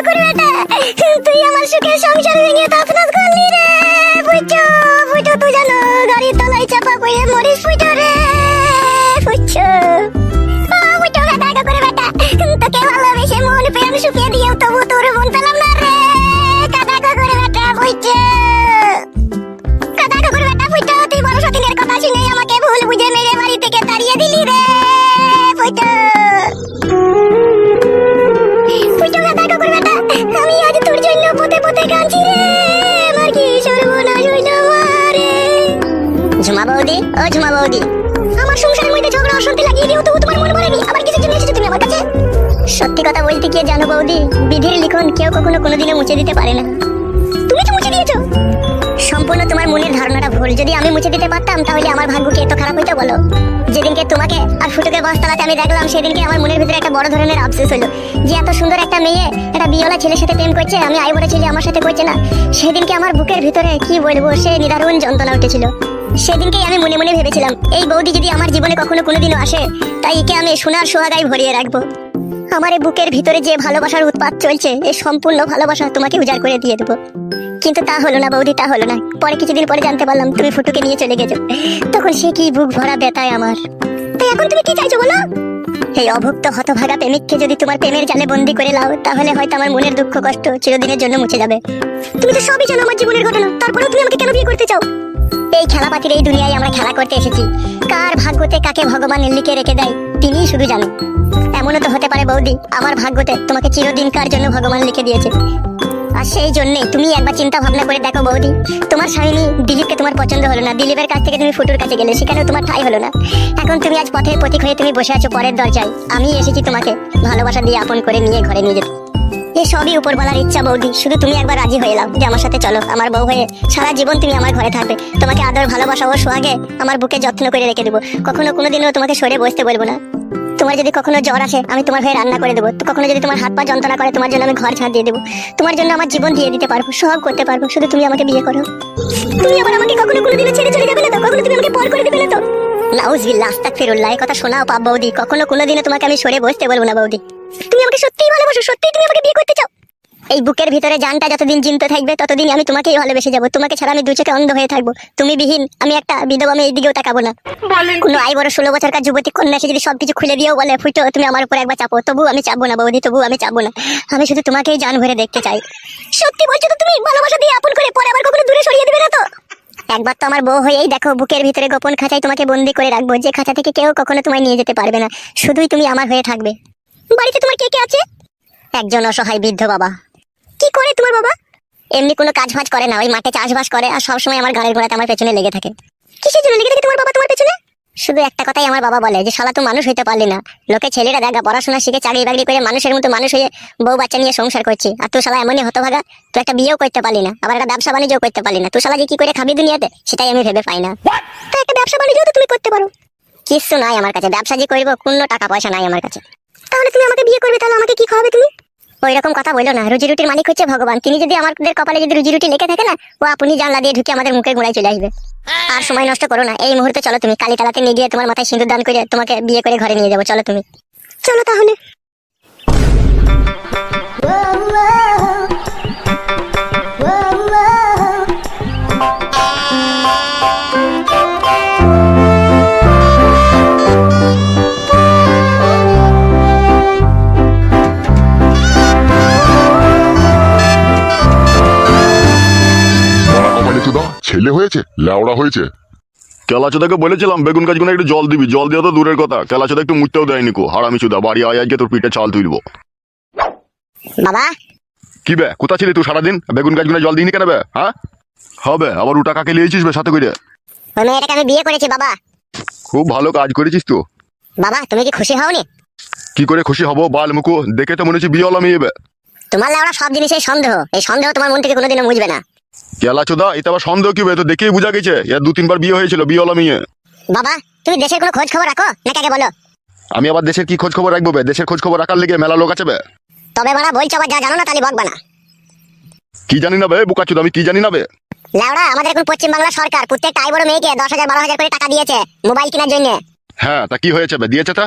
কুকুর বেটা। তুই আমার সুখের সংসার ভেঙে তছনছ আমার সংসারের মধ্যে ঝগড়া, অশান্তি লাগিয়ে দিও তোমার আবার কিছু তুমি আমার কাছে? সত্যি কথা বলতে কি জানো বৌদি? বিধির লিখন কেউ কখনো মুছে দিতে পারে না। তুমি তো মুছে দিয়েছ। সম্পূর্ণ তোমার মনের ধারণাটা ভুল। যদি আমি মুছে দিতে পারতাম, তাহলে আমার ভাগ্য কি এত খারাপ হইতো বলো? যেদিনকে তোমাকে আর ফুটুকে আমি দেখলাম, সেদিনকে আমার মনের ভিতরে একটা বড় ধরনের আফসোস হলো। যে এত সুন্দর একটা মেয়ে, একটা বিয়লা ছেলের সাথে প্রেম করছে, আমি আই বড় ছেলে আমার সাথে করছে না। সেদিনকে আমার বুকের ভিতরে কি বলব সে নিদারুণ যন্ত্রণা উঠেছিল। সেদিনকেই আমি মনে মনে ভেবেছিলাম, এই বৌদি যদি আমার জীবনে কখনো কোনোদিনও আসে, তাই একে আমি সোনার সোহাগায় ভরিয়ে রাখব। আমার এই বুকের ভিতরে যে ভালোবাসার উৎপাত চলছে এই সম্পূর্ণ ভালোবাসা তোমাকে উজাড় করে দিয়ে দেবো। কিন্তু তা হলো না বৌদি, তা হলো না। পরে কিছুদিন পরে জানতে পারলাম তুমি ফুটুকে নিয়ে চলে গেছো। তখন সে কি বুক ভরা ব্যথায় আমার। তো এখন তুমি কি চাইছো বলো? এই অভুক্ত হতভাগা প্রেমিককে যদি তোমার প্রেমের জালে বন্দি করে লাও, তাহলে হয়তো আমার মনের দুঃখ কষ্ট চিরদিনের জন্য মুছে যাবে। তুমি তো সবই জানো আমার জীবনের ঘটনা, তারপরেও তুমি আমাকে কেন বিয়ে করতে চাও? এই খেলাপাতির এই দুনিয়ায় আমরা খেলা করতে এসেছি। কার ভাগ্যতে কাকে ভগবান লিখে রেখে দেয়, তিনিই শুধু জানেন এমনও তো হতে পারে বৌদি, আমার ভাগ্যতে তোমাকে চিরদিনকার জন্য ভগবান লিখে দিয়েছে। আর সেই জন্যই তুমি একবার চিন্তা ভাবনা করে দেখো বৌদি, তোমার স্বামী দিলীপকে তোমার পছন্দ হলো না, দিলীপের কাছ থেকে তুমি ফুটুর কাছে গেলে সেখানেও তোমার ঠাই হলো না। এখন তুমি আজ পথের প্রতীক হয়ে তুমি বসে আছো পরের দরজায় আমি এসেছি তোমাকে ভালোবাসা দিয়ে আপন করে নিয়ে ঘরে নিয়ে যেতে। এ সবই উপরওয়ালার ইচ্ছা বৌদি। শুধু তুমি একবার রাজি হয়ে নাও যে আমার সাথে চলো। আমার বউ হয়ে সারা জীবন তুমি আমার ঘরে থাকবে। তোমাকে আদর, ভালোবাসা ও সোহাগে আমার বুকে যত্ন করে রেখে দেবো। কখনো কোনোদিনও তোমাকে সরে বসতে বলব না। তোমার যদি কখনো জ্বর আসে, আমি তোমার হয়ে রান্না করে দেবো। কখনো যদি তোমার হাত পা যন্ত্রণা করে, তোমার জন্য আমি ঘর ছাড় দিয়ে দেবো। তোমার জন্য আমার জীবন দিয়ে দিতে পারব, সব করতে পারব। শুধু তুমি আমাকে বিয়ে করো। তুমি আবার আমাকে কখনো কোনোদিনও ছেড়ে চলে যাবে না তো? কখনো তুমি আমাকে পর করে দেবে না তো? নাউজবিল্লাহ, আস্তাগফিরুল্লাহ এই কথা শোনাও পাপ বৌদি। কখনো কোনোদিনও তোমাকে আমি সরে বসতে বলব না বৌদি। তুমি আমাকে সত্যিই ভালোবাসো সত্যিই তুমি আমাকে বিয়ে করতে চাও। এই বুকের ভিতরে জানটা যতদিন জিনতে থাকবে ততদিন আমি তোমাকেই ভালোবেসে যাব। তোমাকে ছাড়া আমি দু চোখে অন্ধ হয়ে থাকব। তুমি বিহীন আমি একটা বিধবা আমি এইদিকেও তাকাবো না। কোনো আই বড় ষোলো বছরকার যুবতী কন্যা এসে যদি সবকিছু খুলে দিয়েও বলে ফুটো তুমি আমার উপর একবার চাপো। তবু আমি চাপবো না বৌদি তবু আমি চাপবো না। আমি শুধু তোমাকেই জান ভরে দেখতে চাই। সত্যি বলছো তো তুমি? ভালোবাসা দিয়ে আপন করে পরে আবার কখনো দূরে সরিয়ে দিবে না তো? একবার তো আমার বউ হয়েই দেখো বুকের ভিতরে গোপন খাঁচায় তোমাকে বন্দি করে রাখব। যে খাঁচা থেকে কেউ কখনো তোমায় নিয়ে যেতে পারবে না। শুধুই তুমি আমার হয়ে থাকবে। বাড়িতে তোমার কে কে আছে? একজন অসহায় বৃদ্ধ বাবা। কি করে তোমার বাবা? এমনি কোনো কাজ ফাজ করে না ওই মাঠে চাষবাস করে আর সবসময় আমার গাড়ির ঘোড়াতে আমার পেছনে লেগে থাকে। কিসের জন্য লেগে থাকে তোমার বাবা তোমার পেছনে? শুধু একটা কথাই আমার বাবা বলে যে শালা তো মানুষ হইতে পারলি না। লোকে ছেলেরা দেখা পড়াশোনা শিখে চাকরি বাকরি করে মানুষের মতো মানুষ হয়ে বউ বাচ্চা নিয়ে সংসার করছি। আর তুই শালা এমনই হতভাগা তুই একটা বিয়েও করতে পারলি না আবার একটা ব্যবসা বাণিজ্যও করতে পারলি না। তুই শালা যে কি করে খাবি দুনিয়াতে সেটাই আমি ভেবে পাই না। তো একটা ব্যবসা বাণিজ্য তো তুমি করতে পারো। কিছু নাই আমার কাছে ব্যবসা যে করব কোনো টাকা পয়সা নাই আমার কাছে। তাহলে তুমি আমাকে বিয়ে করবে তাহলে আমাকে কি খাওয়াবে তুমি? ওই রকম কথা বলল না। রুজি রুটির মালিক হচ্ছে ভগবান। তিনি যদি আমাদের কপালে যদি রুজি রুটি লেখে থাকে না ও আপনি জানলা দিয়ে ঢুকে আমাদের মুখে গোড়ায় চলে আসবে। আর সময় নষ্ট করো না। এই মুহূর্তে চলো তুমি। কালী তালাতে নিয়ে গিয়ে তোমার মাথায় সিঁদুর দান করে তোমাকে বিয়ে করে ঘরে নিয়ে যাব। চলো তুমি। চলো তাহলে। ছেলে হয়েছে? লেওড়া হয়েছে? কেলাচোদাকে বলেছিলাম বেগুন গাছগুলো একটু জল দিবি জল দেওয়া তো দূরের কথা। কেলাচোদা একটু মুটতেও দেয়নি কো হারামি চুদা বাড়ি আয় আজকে তোর পিঠে চাল তুলবো। বাবা? কি বে কোথা ছিলি তুই সারাদিন? বেগুন গাছগুলো জল দিইনি কেন বে হ্যাঁ? হবে আবার উটা কাকে লিয়েছিস বে সাথে করে? ওই মেয়েটাকে আমি বিয়ে করেছি বাবা। খুব ভালো কাজ করেছিস তো। বাবা তুমি কি খুশি হওনি? কি করে খুশি হব বাল মুকু দেখে তো মনে হচ্ছে বিয়েওয়ালা মেয়ে বে। তোমার লেওড়া সব জিনিসের সন্দেহ এই সন্দেহ তোমার মন থেকে কোনোদিনও মুছবে না। কেলাচোদা এটা আবার সন্দেহ কি তো দেখেই বোঝা গেছে। এর দু তিনবার বিয়ে হয়েছিল বিয়েওয়ালা মেয়ে। বাবা তুমি দেশের কোনো খোঁজ খবর রাখো? না কাকে বলো? আমি আবার দেশের কি খোঁজ খবর রাখব বে? দেশের খোঁজ খবর রাখার লেগে মেলা লোক আছে বে। তবে বাড়া বলছো আবার যা জানো না তাহলে বকবা না। কি জানি না বে বুকাচুদা আমি কি জানি না বে? লেওড়া আমাদের এখন পশ্চিমবাংলা সরকার প্রত্যেকটা আই বড় মেয়েকে দশ হাজার বারো হাজার করে টাকা দিয়েছে মোবাইল কেনার জন্য। হ্যাঁ তা কি হয়েছে বে? দিয়েছে তা?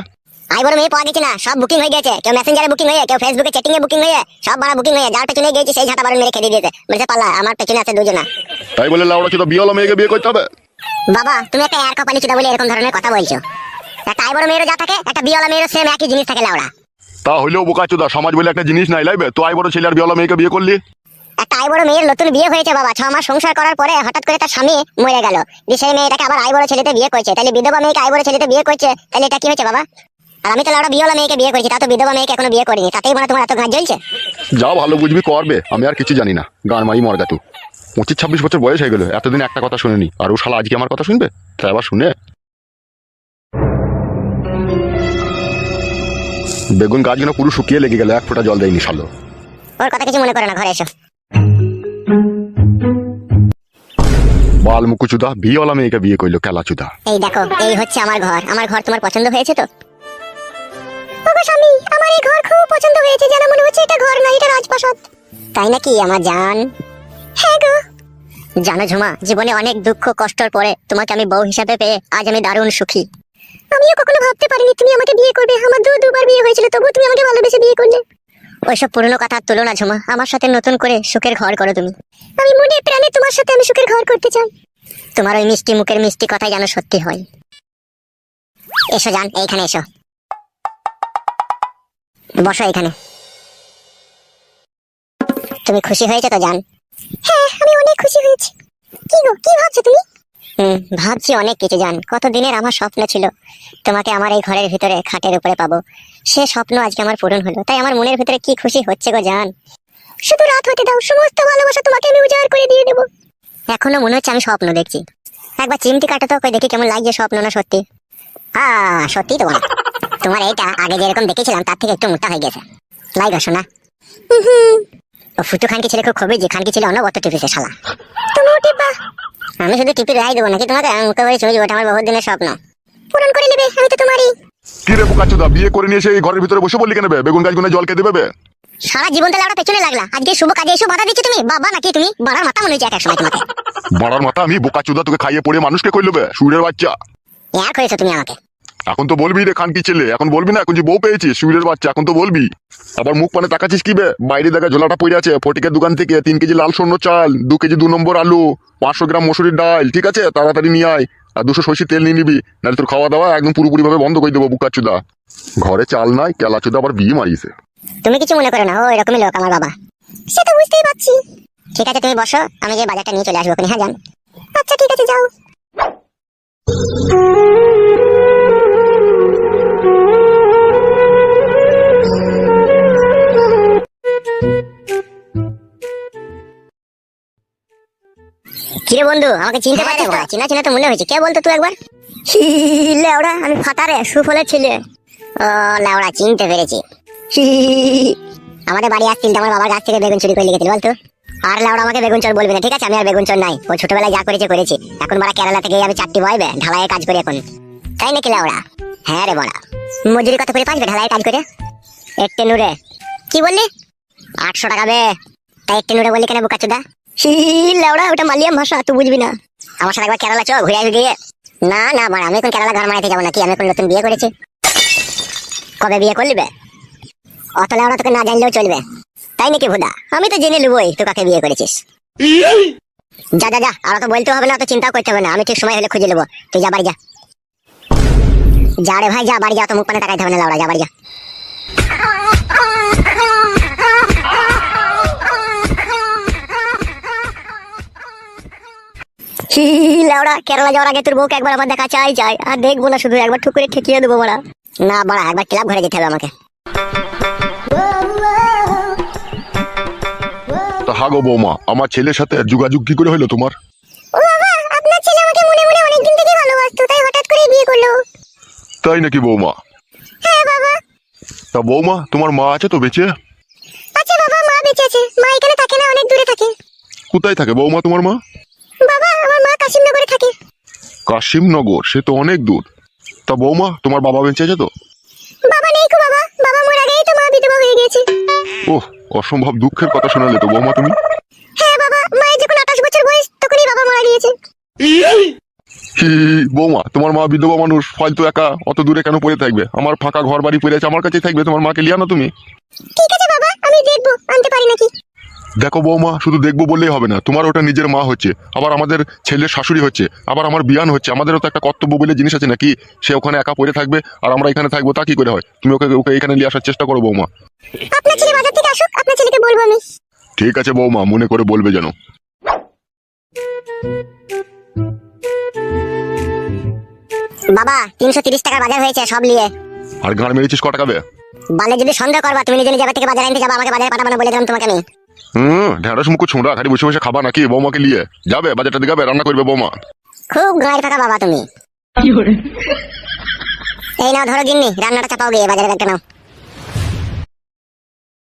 আই বড় মেয়ে পাওয়া গেছে না সব বুকিং হয়ে গেছে। কেউ মেসেঞ্জারে বুকিং হয়ে কেউ ফেসবুকে চ্যাটিং এ বুকিং হয়ে সব বাড়া বুকিং হয়ে যার পেছনে গেছে সেই ঝাঁটা বারণ মেরে খেতে দিয়েছে। বলছে পালা আমার পেছনে আছে দুজনা। তাই বলে লাউড়া চোদা বিয়েওয়ালা মেয়েকে বিয়ে করতে হবে? বাবা তুমি একটা এয়ার কপালি চুদা বলে এরকম ধরনের কথা বলছো। একটা আই বড় মেয়েরও যা থাকে একটা বিয়েওয়ালা মেয়েরও সেম একই জিনিস থাকে লাউড়া। তা হইলেও বোকা চোদা সমাজ বলে একটা জিনিস নাই লাইবে? তো আই বড় ছেলে আর বিয়েওয়ালা মেয়েকে বিয়ে করলি? একটা আই বড় মেয়ের নতুন বিয়ে হয়েছে বাবা ছ মাস সংসার করার পরে হঠাৎ করে তার স্বামী মরে গেল। দিয়ে সেই মেয়েটাকে আবার আই বড় ছেলেতে বিয়ে করছে। তাহলে বিধবা মেয়েকে আই বড় ছেলেতে বিয়ে করছে তাহলে এটা কি হয়েছে বাবা? আর আমি তো লাউড়া বিয়েওয়ালা মেয়েকে বিয়ে করেছি তা তো বিধবা মেয়েকে এখনও বিয়ে করিনি তাতেই মানে তোমার এত জ্বলছে? যা ভালো বুঝবি করবে আমি আর কিছু জানি না গান মারি মরগা পঁচিশ ছাব্বিশ বছর বয়স হয়ে গেল এতদিন একটা কথা শুনিনি আর ও শালা আজকে আমার কথা শুনবে? তা এবার শুনে। বেগুন গাছগুলো পুরো শুকিয়ে লেগে গেল এক ফোঁটা জল দেয়নি শালো। ওর কথা কিছু মনে করে না ঘরে এসো। বাল মুকুচুদা বিয়েওয়ালা মেয়েকে বিয়ে করল কেলাচুদা এই দেখো এই হচ্ছে আমার ঘর। আমার ঘর তোমার পছন্দ হয়েছে তো? বাবা স্বামী আমার এই ঘর খুব পছন্দ হয়েছে যেন মনে হচ্ছে এটা ঘর না এটা রাজপ্রাসাদ। তাই নাকি আমার জান? হ্যাঁ গো। জানো ঝুমা জীবনে অনেক দুঃখ কষ্টর পরে তোমাকে আমি বউ হিসাবে পেয়ে আজ আমি দারুণ সুখী। আমিও কখনো ভাবতে পারিনি তুমি আমাকে বিয়ে করবে। আমার দু দুবার বিয়ে হয়েছিল তবু তুমি আমাকে ভালোবেসে বিয়ে করলে। ওইসব পুরনো কথা তুলো না ঝুমা আমার সাথে নতুন করে সুখের ঘর করো তুমি। আমি মনে প্রাণে তোমার সাথে আমি সুখের ঘর করতে চাই। তোমার ওই মিষ্টি মুখের মিষ্টি কথাই যেন সত্যি হয়। এসো জান এইখানে এসো। বসো এখানে। তুমি খুশি হয়েছো তো জান? হ্যাঁ আমি অনেক খুশি হয়েছি। কি গো কি ভাবছ তুমি? হুম ভাবছি অনেক কিছু জান। কত দিনের আমার স্বপ্ন ছিল তোমাকে আমার এই ঘরের ভিতরে খাটের উপরে পাবো। সে স্বপ্ন আজকে আমার পূরণ হলো। তাই আমার মনের ভিতরে কি খুশি হচ্ছে গো জান? শুধু রাত হতে দাও সমস্ত ভালোবাসা তোমাকে আমি উজাড় করে দিয়ে দেবো। এখনও মনে হচ্ছে আমি স্বপ্ন দেখছি। একবার চিমটি কাটো তো কই দেখি কেমন লাগছে স্বপ্ন না সত্যি? হ্যাঁ সত্যি তো তোমার এইটা আগে যেরকম দেখেছিলাম তার থেকে একটু মোটা হয়ে গেছে। লাইগা শোনা ও ফুটু খানকি ছেলে খুব খবর যে খানকি ছেলে অনবত টিপিছে শালা। তুমিও টিপা আমি শুধু টিপি রাই দেবো নাকি তোমাকে? মুখে বলে চলে যাব, ওটা আমার বহুত দিনের স্বপ্ন। পূরণ করে নেবে আমি তো তোমারই। কি রে বোকা চুদা বিয়ে করে নিয়ে এসে এই ঘরের ভিতরে বসে বললি কেন বে? বেগুন গাছগুলো জল খেতে দেবে সারা জীবন তাহলে আমরা পেছনে লাগলা। আজকে শুভ কাজে এসে বাধা দিচ্ছ তুমি? বাবা নাকি তুমি? বাড়ার মাথা মনে হচ্ছে এক সময় তোমাকে। বাড়ার মাথা আমি বোকা চুদা তোকে খাইয়ে পড়ে মানুষকে কইলো বে সুরের বাচ্চা। এক হয়েছো তুমি আমাকে। এখন তো বলবি রে খানকি ছেলে, এখন বলবি না, এখন যে বউ পেয়েছিস সুরের বাচ্চা, এখন তো বলবি। আবার মুখ পানে তাকাচ্ছিস কি বে? বাইরে দেখা ঝোলাটা পড়ে আছে, ফটিকের দোকান থেকে তিন কেজি লাল সর্ণ চাল, দু কেজি দু নম্বর আলু, পাঁচশো গ্রাম মসুরির ডাল, ঠিক আছে? তাড়াতাড়ি নিয়ে আয়, আর দুশো সর্ষে তেল নিয়ে নিবি, নাহলে তোর খাওয়া দাওয়া একদম পুরোপুরি ভাবে বন্ধ করে দেবো বুকা চুদা। ঘরে চাল নাই, কেলা চুদা আবার বিয়ে মারিয়েছে। তুমি কিছু মনে করো না, ও এরকমই লোক আমার বাবা। সে তো বুঝতেই পারছি। ঠিক আছে, তুমি বসো, আমি যে বাজারটা নিয়ে চলে আসব হ্যাঁ যান আচ্ছা ঠিক আছে, যাও। কিরে বন্ধু আমাকে চিনতে পারছিস তো চিনা চিনা তো মনে হয়েছে। কে বলতো তুই একবার? লেওড়া আমি ফাটারে সুফলের ছেলে। ও লেওড়া চিনতে পেরেছি। আমাদের বাড়ি আসছিল আমার বাবার গাছ থেকে বেগুন চুরি করে লিখেছিল বলতো? আর লাউড়া আমাকে বেগুন চোর বলবি না ঠিক আছে? আমি আর বেগুন চোর নাই। ও ছোটবেলায় যা করেছে করেছি। এখন বাড়া কেরালা থেকে আমি চারটি বয়বে ঢালাইয়ের কাজ করি এখন। তাই নাকি লাউড়া হ্যাঁ রে বড়া। মজুরি কত করে পাঁচবে ঢালাইয়ের কাজ করে? একটে নুরে। কি বললি? আটশো টাকা বে। তাই একটে নুরে বললি কেন বোকা চোদা ওটা মালিয়াম ভাষা, তুই বুঝবি না। আমার সাথে একবার কেরালা চো, ঘুরে আসবি গিয়ে। না না আমি এখন কেরালা ঘর মারাইতে যাব নাকি? আমি এখন নতুন বিয়ে করেছি। কবে বিয়ে করলি বে? অত লেওড়া তোকে না জানলেও চলবে। তাই নাকি ভুদা? আমি তো জেনে নেবই তুই কাকে বিয়ে করেছিস। যা যা যা, আর তো বলতে হবে না তো চিন্তাও করতে হবে না। আমি ঠিক সময় হলে খুঁজে নেব। তুই যা, বাড়ি যা। যা রে ভাই, যা, বাড়ি যা তো মুখ পানে তাকাইতে হবে না লাউড়া যা, বাড়ি যা। হি, লাউড়া কেরালা যাওয়ার আগে তোর বউকে একবার আমার দেখা চাই চাই। আর দেখব না শুধু একবার ঠুক করে ঠেকিয়ে দেবো বড়া। না বড়া একবার ক্লাব ঘরে যেতে হবে আমাকে। তা হাগো বৌমা আমার ছেলের সাথে যোগাযোগ কি করে হলো তোমার? ও বাবা আপনার ছেলে আমাকে মনে মনে অনেকদিন থেকে ভালোবাসতো তাই হঠাৎ করে বিয়ে করল। তাই নাকি বৌমা? হ্যাঁ বাবা। তা বৌমা তোমার মা আছে তো বেঁচে? আচ্ছা বাবা মা বেঁচে আছে। মা এখানে থাকে না অনেক দূরে থাকে। কোথায় থাকে বৌমা তোমার মা বাবা আমার মা কাশিমনগরে থাকে কাশিমনগর সে তো অনেক দূর। তা বৌমা তোমার বাবা বেঁচে আছে তো? বাবা নেই বাবা। বাবা মরে তো মা বিধবা হয়ে গেছে। ওহ অসম্ভব দুঃখের কথা শোনালে তো বৌমা তুমি। হ্যাঁ বাবা মায়ের যখন আঠাশ বছর বয়স তখনই বাবা মারা গিয়েছে। বৌমা তোমার মা বিধবা মানুষ হয়তো একা অত দূরে কেন পড়ে থাকবে? আমার ফাঁকা ঘর বাড়ি পড়ে আছে আমার কাছেই থাকবে তোমার মাকে লিয়া না তুমি। ঠিক আছে বাবা আমি দেখব আনতে পারি নাকি? দেখো বৌমা শুধু দেখব বললেই হবে না। তোমার ওটা নিজের মা হচ্ছে আবার আমাদের ছেলের শাশুড়ি হচ্ছে আবার আমার বিয়ান হচ্ছে আমাদেরও তো একটা কর্তব্য বলে জিনিস আছে নাকি? সে ওখানে একা পড়ে থাকবে আর আমরা এখানে থাকব তা কি করে হয়? তুমি ওকে ওকে এখানে নিয়ে আসার চেষ্টা করো বৌমা। আপনার ছেলে বাজার থেকে আসুক আপনার ছেলেকে বলব আমি। ঠিক আছে বৌমা মনে করে বলবে যেন। বাবা তিনশো তিরিশ টাকার বাজার হয়েছে সব নিয়ে। আর গাঁড় মেরেছিস ক টাকা বে? বালে যদি সন্দেহ করবা তুমি নিজে নিজে থেকে বাজার আনতে যাবা আমাকে বাজারে পাঠাবো বলে দিলাম তোমাকে আমি। হুম ঢেঁড়স মুখ ছোঁড়া খালি বসে বসে খাবা নাকি বৌমাকে নিয়ে? যাবে বাজারটা দিকে রান্না করবে বৌমা। খুব গাঁড় থাকা বাবা তুমি। এই নাও ধরো গিন্নি রান্নাটা চাপাও গিয়ে বাজারে একটা নাও।